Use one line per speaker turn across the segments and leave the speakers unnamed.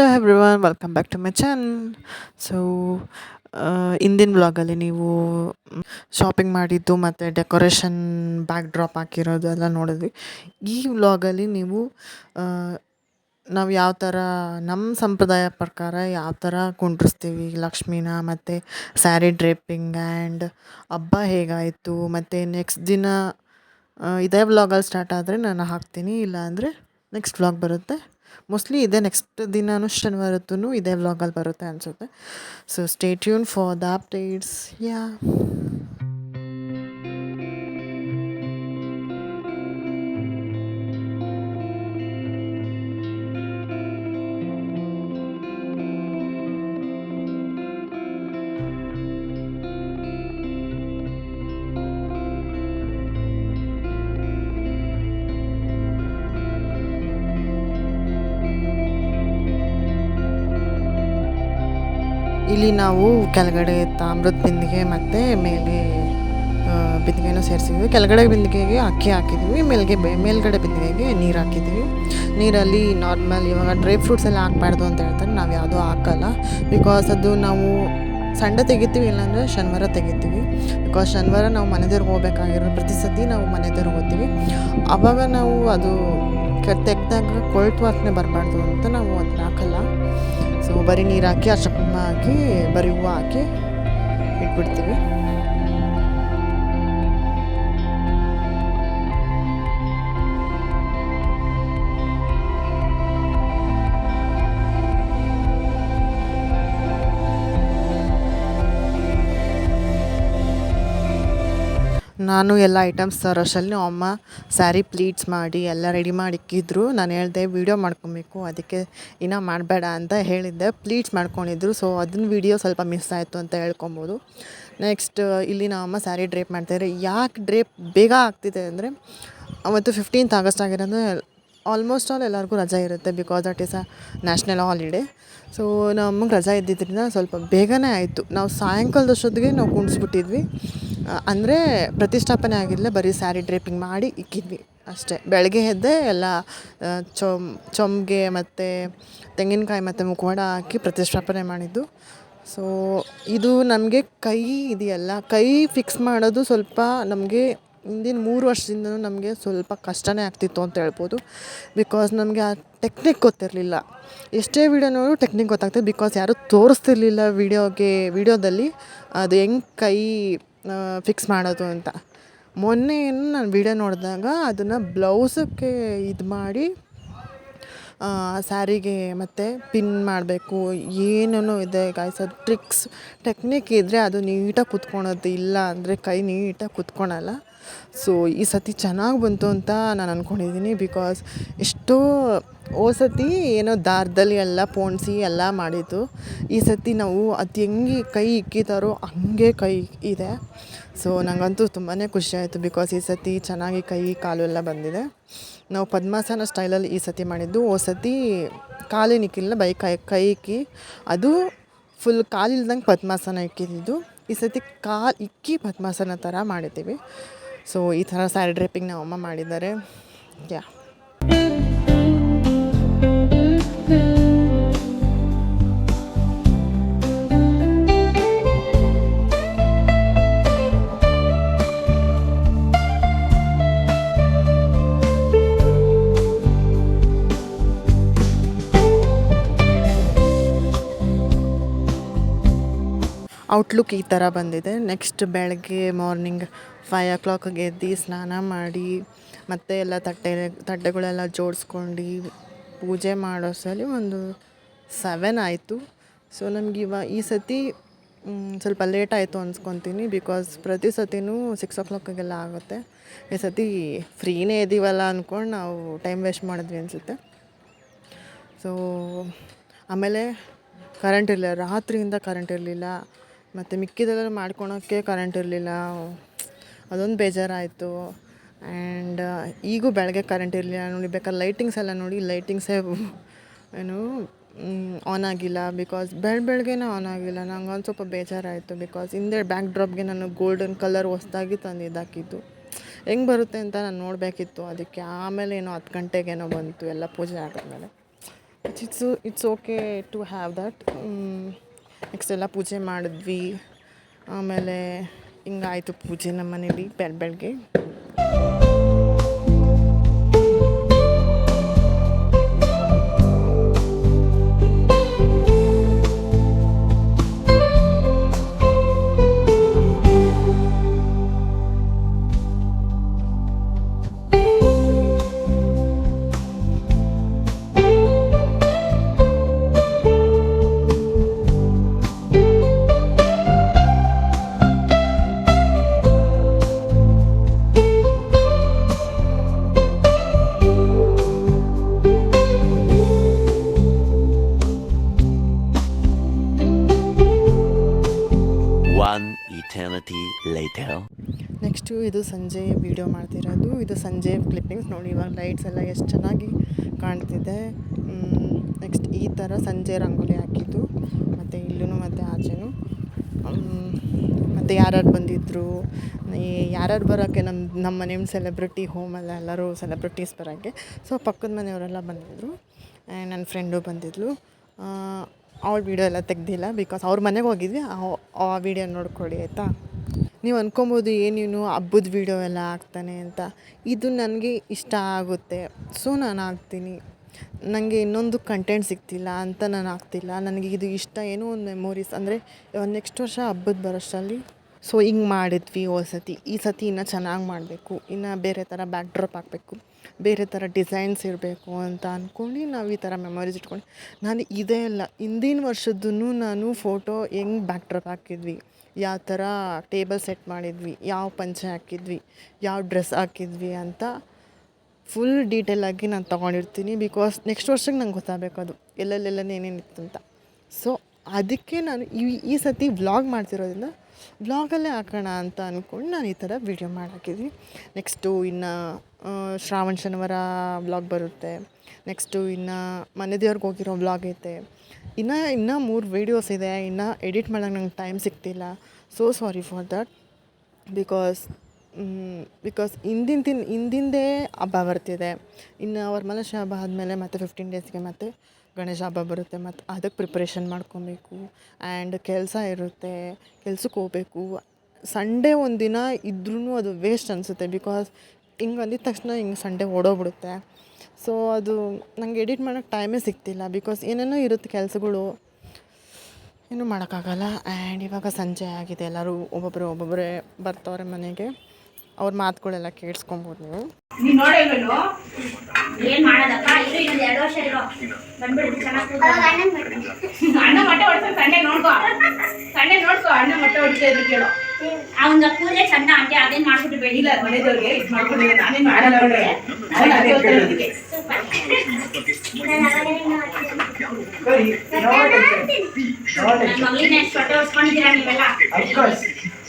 Hello everyone welcome back to my channel so ಇಂದಿನ ವ್ಲಾಗಲ್ಲಿ ನೀವು ಶಾಪಿಂಗ್ ಮಾಡಿದ್ದು ಮತ್ತು ಡೆಕೋರೇಷನ್ ಬ್ಯಾಕ್ ಡ್ರಾಪ್ ಹಾಕಿರೋದು ಎಲ್ಲ ನೋಡಿದ್ವಿ. ಈ ವ್ಲಾಗಲ್ಲಿ ನೀವು ನಾವು ಯಾವ ಥರ ನಮ್ಮ ಸಂಪ್ರದಾಯ ಪ್ರಕಾರ ಯಾವ ಥರ ಕುಂಡ್ರಿಸ್ತೀವಿ? ಲಕ್ಷ್ಮೀನ ಮತ್ತು ಸ್ಯಾರಿ ಡ್ರೇಪಿಂಗ್ ಆ್ಯಂಡ್ ಹಬ್ಬ ಹೇಗಾಯಿತು? ಮತ್ತು ನೆಕ್ಸ್ಟ್ ದಿನ ಇದೇ ವ್ಲಾಗಲ್ಲಿ ಸ್ಟಾರ್ಟ್ ಆದರೆ ನಾನು ಹಾಕ್ತೀನಿ. ಇಲ್ಲ ಅಂದರೆ ನೆಕ್ಸ್ಟ್ ವ್ಲಾಗ್ ಬರುತ್ತೆ. ಮೋಸ್ಟ್ಲಿ ಇದೇ ನೆಕ್ಸ್ಟ್ ದಿನವೂ ಶನಿವಾರತ್ತೂ ಇದೇ ವ್ಲಾಗಲ್ಲಿ ಬರುತ್ತೆ ಅನಿಸುತ್ತೆ. So stay tune for the updates ಯಾ ಇಲ್ಲಿ ನಾವು ಕೆಳಗಡೆ ತಾಮ್ರದ ಬಿಂದಿಗೆ ಮತ್ತು ಮೇಲೆ ಬಿಂದಿಗೆನೂ ಸೇರಿಸಿದ್ವಿ. ಕೆಳಗಡೆ ಬಿಂದಿಗೆಗೆ ಅಕ್ಕಿ ಹಾಕಿದ್ವಿ, ಮೇಲ್ಗೆ ಮೇಲ್ಗಡೆ ಬಿಂದಿಗೆಗೆ ನೀರು ಹಾಕಿದ್ವಿ. ನೀರಲ್ಲಿ ನಾರ್ಮಲ್ ಇವಾಗ ಡ್ರೈ ಫ್ರೂಟ್ಸ್ ಎಲ್ಲ ಹಾಕ್ಬಾರ್ದು ಅಂತ ಹೇಳ್ತಾರೆ. ನಾವು ಯಾವುದೂ ಹಾಕಲ್ಲ. ಬಿಕಾಸ್ ಅದು ನಾವು ಸಂಡೆ ತೆಗಿತೀವಿ, ಇಲ್ಲಾಂದರೆ ಶನಿವಾರ ತೆಗಿತೀವಿ. ಬಿಕಾಸ್ ಶನಿವಾರ ನಾವು ಮನೆದೇವ್ರಿಗೆ ಹೋಗ್ಬೇಕಾಗಿರೋ ಪ್ರತಿ ಸತಿ ನಾವು ಮನೆದೇವ್ರಿಗೆ ಹೋಗ್ತೀವಿ. ಆವಾಗ ನಾವು ಅದು ತೆಗೆದಾಗ ಕೊಳ್ತು ವಾಸನೆ ಬರಬಾರ್ದು ಅಂತ ನಾವು ಅದನ್ನ ಹಾಕಲ್ಲ. ಸೊ ಬರೀ ನೀರು ಹಾಕಿ ಅರ್ಶಿನ ಹಾಕಿ ಬರೀ ಹೂವು ಹಾಕಿ ಇಟ್ಬಿಡ್ತೀವಿ. ನಾನು ಎಲ್ಲ ಐಟಮ್ಸ್ ತರೋಷ್ಟರಲ್ಲಿ ಅಮ್ಮ ಸ್ಯಾರಿ ಪ್ಲೀಟ್ಸ್ ಮಾಡಿ ಎಲ್ಲ ರೆಡಿ ಮಾಡಿ ಇಕ್ಕಿದ್ರು ನಾನು ಹೇಳಿದೆ ವೀಡಿಯೋ ಮಾಡ್ಕೊಬೇಕು, ಅದಕ್ಕೆ ಇನ್ನೂ ಮಾಡಬೇಡ ಅಂತ ಹೇಳಿದ್ದೆ. ಪ್ಲೀಟ್ಸ್ ಮಾಡ್ಕೊಂಡಿದ್ರು ಸೊ ಅದನ್ನ ವೀಡಿಯೋ ಸ್ವಲ್ಪ ಮಿಸ್ ಆಯಿತು ಅಂತ ಹೇಳ್ಕೊಬೋದು. ನೆಕ್ಸ್ಟ್ ಇಲ್ಲಿ ನಮ್ಮ ಅಮ್ಮ ಸ್ಯಾರಿ ಡ್ರೇಪ್ ಮಾಡ್ತಾಯಿದ್ರೆ ಯಾಕೆ ಡ್ರೇಪ್ ಬೇಗ ಆಗ್ತಿದೆ ಅಂದರೆ, ಅವತ್ತು ಫಿಫ್ಟೀನ್ತ್ ಆಗಸ್ಟ್ ಆಗಿರೋದು ಆಲ್ಮೋಸ್ಟ್ ಆಲ್ ಎಲ್ಲರಿಗೂ ರಜೆ ಇರುತ್ತೆ because that is a national holiday so ನಮಗೆ ರಜೆ ಇದ್ದಿದ್ದರಿಂದ ಸ್ವಲ್ಪ ಬೇಗನೆ ಆಯಿತು. ನಾವು ಸಾಯಂಕಾಲದಷ್ಟೊತ್ತಿಗೆ ನಾವು ಕುಣಿಸ್ಬಿಟ್ಟಿದ್ವಿ. ಅಂದರೆ ಪ್ರತಿಷ್ಠಾಪನೆ ಆಗಿರಲಿಲ್ಲ ಬರೀ ಸ್ಯಾರಿ ಡ್ರೇಪಿಂಗ್ ಮಾಡಿ ಇಕ್ಕಿದ್ವಿ ಅಷ್ಟೇ. ಬೆಳಗ್ಗೆ ಎದ್ದೆ ಎಲ್ಲ ಚೊಂ ಚೊಂಬಿಗೆ ಮತ್ತು ತೆಂಗಿನಕಾಯಿ ಮತ್ತು ಮುಖವಾಡ ಹಾಕಿ ಪ್ರತಿಷ್ಠಾಪನೆ ಮಾಡಿದ್ದು. ಸೊ ಇದು ನಮಗೆ ಕೈ ಇದೆಯಲ್ಲ, ಕೈ ಫಿಕ್ಸ್ ಮಾಡೋದು ಸ್ವಲ್ಪ ನಮಗೆ ಹಿಂದಿನ ಮೂರು ವರ್ಷದಿಂದ ನಮಗೆ ಸ್ವಲ್ಪ ಕಷ್ಟನೇ ಆಗ್ತಿತ್ತು ಅಂತ ಹೇಳ್ಬೋದು. ಬಿಕಾಸ್ ನಮಗೆ ಆ ಟೆಕ್ನಿಕ್ ಗೊತ್ತಿರಲಿಲ್ಲ. ಎಷ್ಟೇ ವೀಡಿಯೋ ನೋಡು ಟೆಕ್ನಿಕ್ ಗೊತ್ತಾಗ್ತದೆ. ಬಿಕಾಸ್ ಯಾರೂ ತೋರಿಸ್ತಿರ್ಲಿಲ್ಲ ವೀಡಿಯೋಗೆ ವೀಡಿಯೋದಲ್ಲಿ ಅದು ಹೆಂಗೆ ಕೈ ಫಿಕ್ಸ್ ಮಾಡೋದು ಅಂತ. ಮೊನ್ನೆ ಏನು ನಾನು ವೀಡಿಯೋ ನೋಡಿದಾಗ ಅದನ್ನು ಬ್ಲೌಸಕ್ಕೆ ಇದು ಮಾಡಿ ಸ್ಯಾರಿಗೆ ಮತ್ತು ಪಿನ್ ಮಾಡಬೇಕು. ಏನೇನೋ ಇದೆ ಗಾಯ್ಸ್ ಅದು ಟ್ರಿಕ್ಸ್ ಟೆಕ್ನಿಕ್ ಇದ್ದರೆ ಅದು ನೀಟಾಗಿ ಕುತ್ಕೊಳೋದು ಇಲ್ಲ ಅಂದರೆ ಕೈ ನೀಟಾಗಿ ಕುತ್ಕೊಳಲ್ಲ. ಸೊ ಈ ಸತಿ ಚೆನ್ನಾಗಿ ಬಂತು ಅಂತ ನಾನು ಅಂದ್ಕೊಂಡಿದ್ದೀನಿ ಬಿಕಾಸ್ ಎಷ್ಟೋ ಹೋದ ಸತಿ ಏನೋ ದಾರದಲ್ಲಿ ಎಲ್ಲ ಪೋಣಿಸಿ ಎಲ್ಲ ಮಾಡಿದ್ದು. ಈ ಸತಿ ನಾವು ಅದು ಹೆಂಗೆ ಕೈ ಇಕ್ಕಿದಾರೋ ಹಂಗೆ ಕೈ ಇದೆ. ಸೊ ನನಗಂತೂ ತುಂಬಾ ಖುಷಿ ಆಯಿತು ಬಿಕಾಸ್ ಈ ಸತಿ ಚೆನ್ನಾಗಿ ಕೈ, ಕಾಲು ಎಲ್ಲ ಬಂದಿದೆ. ನಾವು ಪದ್ಮಾಸನ ಸ್ಟೈಲಲ್ಲಿ ಈ ಸತಿ ಮಾಡಿದ್ದು. ಓ ಸತಿ ಕಾಲಿನ ಇಕ್ಕಿಲ್ಲ ಬೈ ಕೈ ಕೈ ಇಕ್ಕಿ, ಅದು ಫುಲ್ ಕಾಲಿಲ್ದಂಗೆ ಪದ್ಮಾಸನ ಇಕ್ಕಿದ್ದು. ಈ ಸತಿ ಕಾಲು ಇಕ್ಕಿ ಪದ್ಮಾಸನ ಥರ ಮಾಡಿದ್ದೀವಿ. ಸೊ ಈ ಥರ ಸ್ಯಾರಿ ಡ್ರೇಪಿಂಗ್ ನಮ್ಮ ಅಮ್ಮ ಮಾಡಿದ್ದಾರೆ. ಯಾ ಔಟ್ಲುಕ್ ಈ ಥರ ಬಂದಿದೆ. ನೆಕ್ಸ್ಟ್ ಬೆಳಗ್ಗೆ ಮಾರ್ನಿಂಗ್ ಫೈವ್ ಓ ಕ್ಲಾಕಿಗೆ ಎದ್ದು ಸ್ನಾನ ಮಾಡಿ, ಮತ್ತೆ ಎಲ್ಲ ತಟ್ಟೆ, ತಟ್ಟೆಗಳೆಲ್ಲ ಜೋಡಿಸ್ಕೊಂಡು ಪೂಜೆ ಮಾಡೋಷ್ಟರಲ್ಲಿ ಒಂದು ಸೆವೆನ್ ಆಯಿತು. ಸೊ ನಮ್ಗೆ ಇವ, ಈ ಸತಿ ಸ್ವಲ್ಪ ಲೇಟ್ ಆಯಿತು ಅನ್ಸ್ಕೊತೀನಿ ಬಿಕಾಸ್ ಪ್ರತಿ ಸತಿನೂ ಸಿಕ್ಸ್ ಓ ಕ್ಲಾಕಿಗೆಲ್ಲ ಆಗುತ್ತೆ. ಈ ಸತಿ ಫ್ರೀನೇ ಇದ್ದೀವಲ್ಲ ಅಂದ್ಕೊಂಡು ನಾವು ಟೈಮ್ ವೇಸ್ಟ್ ಮಾಡಿದ್ವಿ ಅನಿಸುತ್ತೆ. ಸೊ ಆಮೇಲೆ ಕರೆಂಟ್ ಇರಲಿಲ್ಲ, ರಾತ್ರಿಯಿಂದ ಕರೆಂಟ್ ಇರಲಿಲ್ಲ. ಮತ್ತು ಮಿಕ್ಕಿದೆಲ್ಲ ಮಾಡ್ಕೊಳೋಕ್ಕೆ ಕರೆಂಟ್ ಇರಲಿಲ್ಲ. ಅದೊಂದು ಬೇಜಾರಾಯಿತು. ಆ್ಯಂಡ್ ಈಗೂ ಬೆಳಗ್ಗೆ ಕರೆಂಟ್ ಇರಲಿಲ್ಲ. ನೋಡಿ, ಬೇಕಾದ್ರೆ ಲೈಟಿಂಗ್ಸ್ ಎಲ್ಲ ನೋಡಿ ಲೈಟಿಂಗ್ಸೇ ಏನು ಆನ್ ಆಗಿಲ್ಲ. ಬಿಕಾಸ್ ಬೆಳ, ಬೆಳಗ್ಗೆನೇ ಆನ್ ಆಗಿಲ್ಲ. ನಂಗೆ ಒಂದು ಸ್ವಲ್ಪ ಬೇಜಾರಾಯಿತು. ಬಿಕಾಸ್ ಹಿಂದೆ ಬ್ಯಾಕ್ ಡ್ರಾಪ್ಗೆ ನಾನು ಗೋಲ್ಡನ್ ಕಲರ್ ಹೊಸ್ದಾಗಿ ತಂದು ಇದಾಕಿದ್ದು. ಹೆಂಗೆ ಬರುತ್ತೆ ಅಂತ ನಾನು ನೋಡಬೇಕಿತ್ತು. ಅದಕ್ಕೆ ಆಮೇಲೆ ಏನೋ ಹತ್ತು ಗಂಟೆಗೇನೋ ಬಂತು. ಎಲ್ಲ ಪೂಜೆ ಆದಮೇಲೆ. It's it's okay to have that next ಎಲ್ಲ ಪೂಜೆ ಮಾಡಿದ್ವಿ. ಆಮೇಲೆ ಹಿಂಗಾಯಿತು ಪೂಜೆ ನಮ್ಮ ಮನೇಲಿ ಬೆಳ ಬೆಳಗ್ಗೆ.
Later.
ನೆಕ್ಸ್ಟು ಇದು ಸಂಜೆ ವೀಡಿಯೋ ಮಾಡ್ತಿರೋದು. ಇದು ಸಂಜೆ ಕ್ಲಿಪ್ಪಿಂಗ್ಸ್ ನೋಡಿ, ಇವಾಗ ಲೈಟ್ಸ್ ಎಲ್ಲ ಎಷ್ಟು ಚೆನ್ನಾಗಿ ಕಾಣ್ತಿದೆ. ನೆಕ್ಸ್ಟ್ ಈ ಥರ ಸಂಜೆ ರಂಗೋಲಿ ಹಾಕಿದ್ದು. ಮತ್ತು ಇಲ್ಲೂ ಮತ್ತು ಆಚೆನೂ. ಮತ್ತು ಯಾರ್ಯಾರು ಬಂದಿದ್ದರು ಯಾರ್ಯಾರು ಬರೋಕ್ಕೆ ನಮ್ಮ ನಮ್ಮ ಮನೆ ಸೆಲೆಬ್ರಿಟಿ ಹೋಮಲ್ಲ ಎಲ್ಲರೂ ಸೆಲೆಬ್ರಿಟೀಸ್ ಬರೋಕ್ಕೆ ಸೊ ಪಕ್ಕದ ಮನೆಯವರೆಲ್ಲ ಬಂದಿದ್ದರು ನನ್ನ ಫ್ರೆಂಡು ಬಂದಿದ್ಲು. ಅವಳು ವೀಡಿಯೋ ಎಲ್ಲ ತೆಗ್ದಿಲ್ಲ ಬಿಕಾಸ್ ಅವ್ರ ಮನೆಗೆ ಹೋಗಿದ್ವಿ. ಆ ವೀಡಿಯೋ ನೋಡ್ಕೊಳ್ಳಿ, ಆಯಿತಾ? ನೀವು ಅನ್ಕೊಬೋದು ಏನೇನು ಹಬ್ಬದ ವೀಡಿಯೋ ಎಲ್ಲ ಹಾಕ್ತಾನೆ ಅಂತ. ಇದು ನನಗೆ ಇಷ್ಟ ಆಗುತ್ತೆ. ಸೊ ನಾನು ಹಾಕ್ತೀನಿ. ನನಗೆ ಇನ್ನೊಂದು ಕಂಟೆಂಟ್ ಸಿಗ್ತಿಲ್ಲ ಅಂತ ನಾನು ಹಾಕ್ತಿಲ್ಲ. ನನಗೆ ಇದು ಇಷ್ಟ. ಏನೋ ಒಂದು ಮೆಮೊರೀಸ್ ಅಂದರೆ ನೆಕ್ಸ್ಟ್ ವರ್ಷ ಹಬ್ಬದ ಬರೋಷ್ಟರಲ್ಲಿ ಸೊ ಹಿಂಗೆ ಮಾಡಿದ್ವಿ ಸತಿ. ಈ ಸತಿ ಇನ್ನೂ ಚೆನ್ನಾಗಿ ಮಾಡಬೇಕು. ಇನ್ನು ಬೇರೆ ಥರ ಬ್ಯಾಕ್ ಡ್ರಾಪ್ ಹಾಕಬೇಕು. ಬೇರೆ ಥರ ಡಿಸೈನ್ಸ್ ಇರಬೇಕು ಅಂತ ಅಂದ್ಕೊಂಡು ನಾವು ಈ ಥರ ಮೆಮೊರೀಸ್ ಇಟ್ಕೊಂಡು, ನಾನು ಇದೇ ಅಲ್ಲ, ಹಿಂದಿನ ವರ್ಷದ್ದು ನಾನು ಫೋಟೋ ಹೆಂಗೆ ಬ್ಯಾಕ್ ಡ್ರಾಪ್ ಹಾಕಿದ್ವಿ. ಯಾವ ಥರ ಟೇಬಲ್ ಸೆಟ್ ಮಾಡಿದ್ವಿ, ಯಾವ ಪಂಚೆ ಹಾಕಿದ್ವಿ, ಯಾವ ಡ್ರೆಸ್ ಹಾಕಿದ್ವಿ ಅಂತ ಫುಲ್ ಡೀಟೇಲಾಗಿ ನಾನು ತೊಗೊಂಡಿರ್ತೀನಿ ಬಿಕಾಸ್ ನೆಕ್ಸ್ಟ್ ವರ್ಷಕ್ಕೆ ನಂಗೆ ಗೊತ್ತಾಗಬೇಕು ಅದು, ಎಲ್ಲೆಲ್ಲೆಲ್ಲ ಏನೇನಿತ್ತು ಅಂತ ಸೊ ಅದಕ್ಕೆ ನಾನು ಈ ಈ ಸತಿ ವ್ಲಾಗ್ ಮಾಡ್ತಿರೋದ್ರಿಂದ ವ್ಲಾಗಲ್ಲೇ ಹಾಕೋಣ ಅಂತ ಅಂದ್ಕೊಂಡು ನಾನು ಈ ಥರ ವೀಡಿಯೋ ಮಾಡಾಕಿದ್ವಿ. ನೆಕ್ಸ್ಟು ಇನ್ನು ಶ್ರಾವಣ ಶನಿವಾರ ವ್ಲಾಗ್ ಬರುತ್ತೆ. ನೆಕ್ಸ್ಟು ಇನ್ನು ಮನೆ ದೇವ್ರಿಗೆ ಹೋಗಿರೋ ವ್ಲಾಗ್ ಐತೆ. ಇನ್ನು ಇನ್ನು ಮೂರು ವೀಡಿಯೋಸ್ ಇದೆ. ಇನ್ನು ಎಡಿಟ್ ಮಾಡೋಕ್ಕೆ ನಂಗೆ ಟೈಮ್ ಸಿಗ್ತಿಲ್ಲ. So sorry for that because because ಹಿಂದಿನ ತಿನ್ ಹಿಂದಿಂದೇ ಹಬ್ಬ ಬರ್ತಿದೆ. ಇನ್ನು ವರಮಹಾಲಕ್ಷ್ಮಿ ಹಬ್ಬ ಆದಮೇಲೆ ಮತ್ತೆ ಫಿಫ್ಟೀನ್ ಡೇಸ್ಗೆ ಮತ್ತೆ ಗಣೇಶ ಹಬ್ಬ ಬರುತ್ತೆ ಮತ್ತು ಅದಕ್ಕೆ ಪ್ರಿಪ್ರೇಷನ್ ಮಾಡ್ಕೊಬೇಕು ಆ್ಯಂಡ್ ಕೆಲಸ ಇರುತ್ತೆ ಕೆಲ್ಸಕ್ಕೆ ಹೋಗ್ಬೇಕು. ಸಂಡೇ ಒಂದು ದಿನ ಇದ್ರೂ ಅದು ವೇಸ್ಟ್ ಅನಿಸುತ್ತೆ ಬಿಕಾಸ್ ಹಿಂಗೆ ಅಂದಿದ ತಕ್ಷಣ ಹಿಂಗೆ ಸಂಡೇ ಓಡೋಗ್ಬಿಡುತ್ತೆ. ಸೊ ಅದು ನಂಗೆ ಎಡಿಟ್ ಮಾಡೋಕ್ಕೆ ಟೈಮೇ ಸಿಗ್ತಿಲ್ಲ ಬಿಕಾಸ್ ಏನೇನೋ ಇರುತ್ತೆ ಕೆಲಸಗಳು ಏನೂ ಮಾಡೋಕ್ಕಾಗಲ್ಲ. ಆ್ಯಂಡ್ ಇವಾಗ ಸಂಜೆ ಆಗಿದೆ, ಎಲ್ಲರೂ ಒಬ್ಬೊಬ್ಬರು ಒಬ್ಬೊಬ್ಬರೇ ಬರ್ತವ್ರೆ ಮನೆಗೆ. ಅವ್ರ ಮಾತುಗಳೆಲ್ಲ ಕೇಳಿಸ್ಕೊಬೋದು ನೀವು.
ಅವನ ಕೂದಲೇ ಚಂದ ಅಂತೆ ಅದೇನ್ ಮಾಡ್ಬಿಟ್ಟು ಬೆಳಿಲ್ಲ
ಇಲ್ಲ ಮನೆದವ್ರಿಗೆ ಇದ್ ಮಾಡ್ಕೊಂಡಿದ್ದೆ ನಾನೇನ್ ಮಾಡಲ್ಲ
ಅವ್ರಿಗೆ. ಮಗಳಿನ ಎಷ್ಟು ಹೊಟ್ಟೆ ಹೊಡ್ಸ್ಕೊಂಡಿದ್ದೀರಾ ನೀವೆಲ್ಲ?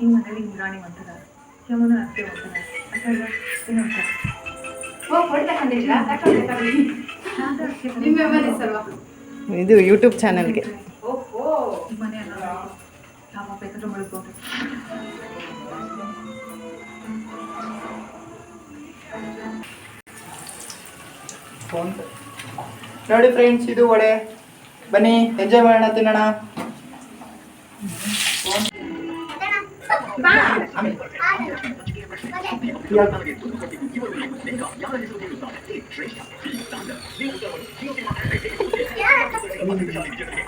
ನಿಮ್ಮ ಮನೇಲಿ ಒಂಥರ
ಇದು ಯೂಟ್ಯೂಬ್ ಚಾನಲ್ಗೆ
ಅಲ್ಲ.
ನೋಡಿ ಫ್ರೆಂಡ್ಸ್ ಇದು ಒಡೆ. ಬನ್ನಿ ಎಂಜಾಯ್ ಮಾಡೋಣ ತಿನ್ನೋಣ.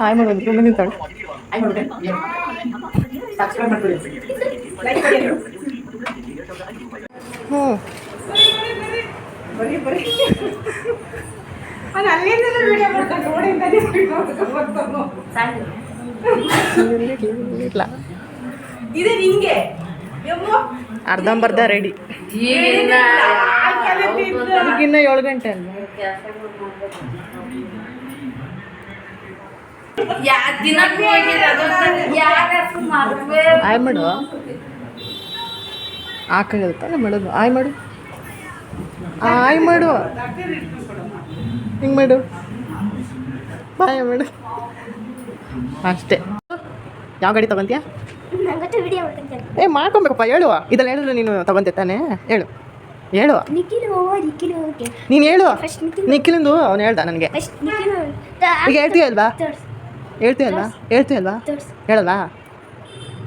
ಹಾಯ್ ಮಾಡೋದು
ತುಂಬ
ಹ್ಞೂ
ಬರೀ ಬರೀ ಅವ್ನು ಅಲ್ಲಿಂದಲೇ ವಿಡಿಯೋ ಮಾಡ್ಕೊಂಡು ರೋಡಿಂದಲೇ ವಿಡಿಯೋ ಮಾಡ್ಕೊಂಡು ಬರ್ತಾನು.
ಇಲ್ಲ
ಇದೆ ನಿಂಗೆ ಯಮ್ಮು
ಅರ್ಧಂಬರ್ಧ ರೆಡಿ
ಇನ್ನ.
ಈಗಿನ್ನ ಏಳು ಗಂಟೆ ಅಲ್ವಾ?
ಅದೊಂದು
ಆಯ್ ಮಾಡು. ಆಕಾಗಲ್ತಾನೆ ಮಾಡೋದು. ಆಯ್ ಮಾಡು. ಆಯ್ ಮಾಡು. ಹಿಂಗೆ ಮಾಡು. ಬಾಯ ಮಾಡು. ಅಷ್ಟೇ. ಯಾವ ಗಾಡಿ ತಗೊಂತೀಯ? ಏ ಮಾಡ್ಕೊಬೇಕಪ್ಪ ಹೇಳುವ. ಇದೆಲ್ಲ ಹೇಳಿದ್ರೆ ನೀನು ತಗೊಂತೆ ತಾನೆ? ಹೇಳು. ಹೇಳು
ನೀನ್ ಓ ನಿಖಿಲ್
ನೀನು ಹೇಳು
ಫಸ್ಟ್ ನಿಖಿಲ್
ನಿಖಿಲಿಂದು ಅವ್ನು ಹೇಳ್ದ ನನಗೆ. ಈಗ ಹೇಳ್ತೀಯ
ಅಲ್ವಾ?
ಹೇಳ್ತೀಯ ಅಲ್ವಾ?
ಹೇಳ್ತೀಯ ಅಲ್ವಾ?
ಹೇಳಲ್ವಾ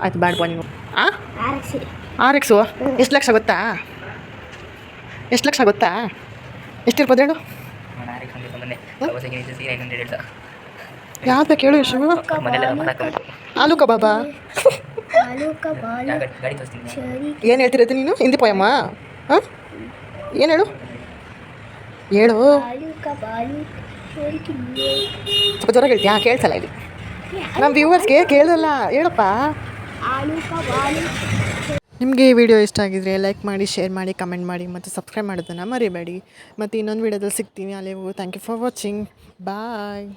ಆಯ್ತು ಬ್ಯಾಡ್ಪ ನೀವು
ಆರಕ್ಷಿ
ಆರ್ ಎಕ್ಸು ಎಷ್ಟು ಲಕ್ಷ ಗೊತ್ತಾ? ಎಷ್ಟು ಲಕ್ಷ ಗೊತ್ತಾ? ಎಷ್ಟಿರ್ಬೋದು ಹೇಳು. ಯಾವ್ದು ಕೇಳು ಯಶು? ಆಲೂ ಕಬಾಬಾ ಏನು ಹೇಳ್ತಿರೋದು ನೀನು? ಹಿಂದಿ ಪೋಯಮ್ಮ ಹಾಂ? ಏನು ಹೇಳು? ಹೇಳು. ಸ್ವಲ್ಪ ಜ್ವರ ಹೇಳ್ತೀಯಾ? ಕೇಳ್ಸಲ್ಲ ಇಲ್ಲಿ. ನಮ್ಮ ವ್ಯೂವರ್ಸ್ಗೆ ಕೇಳಲ್ಲ ಹೇಳಪ್ಪ. ನಿಮಗೆ ಈ ವಿಡಿಯೋ ಇಷ್ಟ ಆಗಿದ್ರೆ ಲೈಕ್ ಮಾಡಿ, ಶೇರ್ ಮಾಡಿ, ಕಮೆಂಟ್ ಮಾಡಿ ಮತ್ತು ಸಬ್ಸ್ಕ್ರೈಬ್ ಮಾಡೋದನ್ನು ಮರಿಬೇಡಿ. ಮತ್ತು ಇನ್ನೊಂದು ವಿಡಿಯೋದಲ್ಲಿ ಸಿಗ್ತೀನಿ. ಅಲ್ಲಿವರೆಗೂ thank you for watching bye